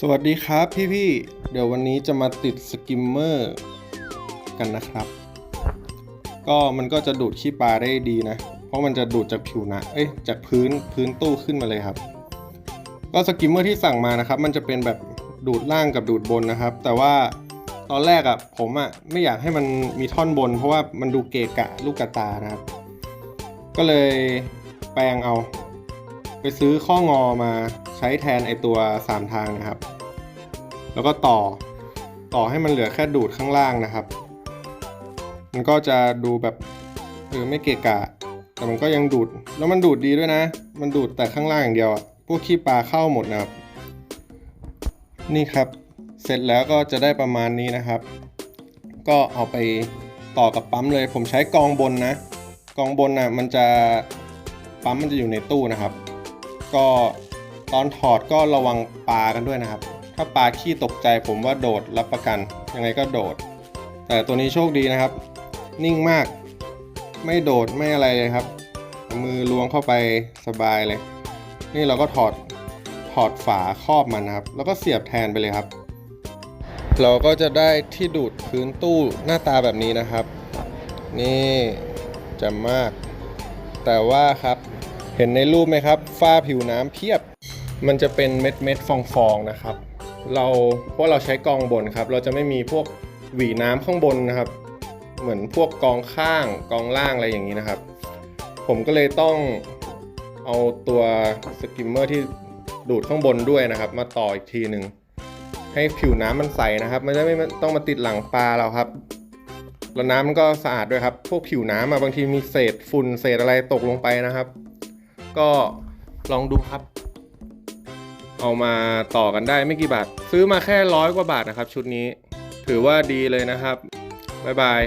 สวัสดีครับพี่ๆ เดี๋ยววันนี้จะมาติดสกิมเมอร์กันนะครับ ก็มันก็จะดูดขี้ปลาได้ดีนะ เพราะมันจะดูดจากผิวนะเอ้ยจากพื้นพื้นตู้ขึ้นมาเลยครับ ก็สกิมเมอร์ที่สั่งมานะครับ มันจะเป็นแบบดูดล่างกับดูดบนนะครับ แต่ว่าตอนแรกอะ่ะผมอะ่ะไม่อยากให้มันมีท่อนบน เพราะว่ามันดูเกะกะลูกกระตานะครับ ก็เลยแปลงเอา ไปซื้อข้องอมาใช้แทนไอตัว 3 ทางนะครับ แล้วก็ต่อต่อให้มันเหลือแค่ดูดข้างล่างนะครับ มันก็จะดูแบบเออไม่เกะกะ แต่มันก็ยังดูด แล้วมันดูดดีด้วยนะ มันดูดแต่ข้างล่างอย่างเดียวอะพวกขี้ปลาเข้าหมดนะครับ นี่ครับ เสร็จแล้วก็จะได้ประมาณนี้นะครับ ก็เอาไปต่อกับปั๊มเลย ผมใช้กองบนนะ กองบนน่ะมันจะปั๊มมันจะอยู่ในตู้นะครับ ก็ตอนถอดก็ระวังปลากันด้วยนะครับ ถ้าปลาขี้ตกใจผมว่าโดดรับประกัน ยังไงก็โดด แต่ตัวนี้โชคดีนะครับ นิ่งมาก ไม่โดดไม่อะไรเลยครับ มือล้วงเข้าไปสบายเลย นี่เราก็ถอดถอดฝาครอบมันนะครับ แล้วก็เสียบแทนไปเลยครับ เราก็จะได้ที่ดูดพื้นตู้หน้าตาแบบนี้นะครับ นี่จะมาก แต่ว่าครับ เห็นในรูปไหมครับ ฝ้าผิวน้ำเพียบ มันจะเป็นเม็ดเม็ดฟองฟองๆนะครับ เราเพราะเราใช้กองบนครับ เราจะไม่มีพวกหวีน้ำข้างบนนะครับ เหมือนพวกกองข้างกองล่างอะไรอย่างนี้นะครับ ผมก็เลยต้องเอาตัวสกิมเมอร์ที่ดูดข้างบนด้วยนะครับ มาต่ออีกทีหนึ่งให้ผิวน้ำมันใสนะครับมันจะไม่ต้องมาติดหลังปลาเราครับแล้วน้ำมันก็สะอาดด้วยครับ พวกผิวน้ำอะบางทีมีเศษฝุ่นเศษอะไรตกลงไปนะครับ ก็ลองดูครับ เอามาต่อกันได้ไม่กี่บาท ซื้อมาแค่ร้อยกว่าบาทนะครับ ชุดนี้ ถือว่าดีเลยนะครับ บ๊ายบาย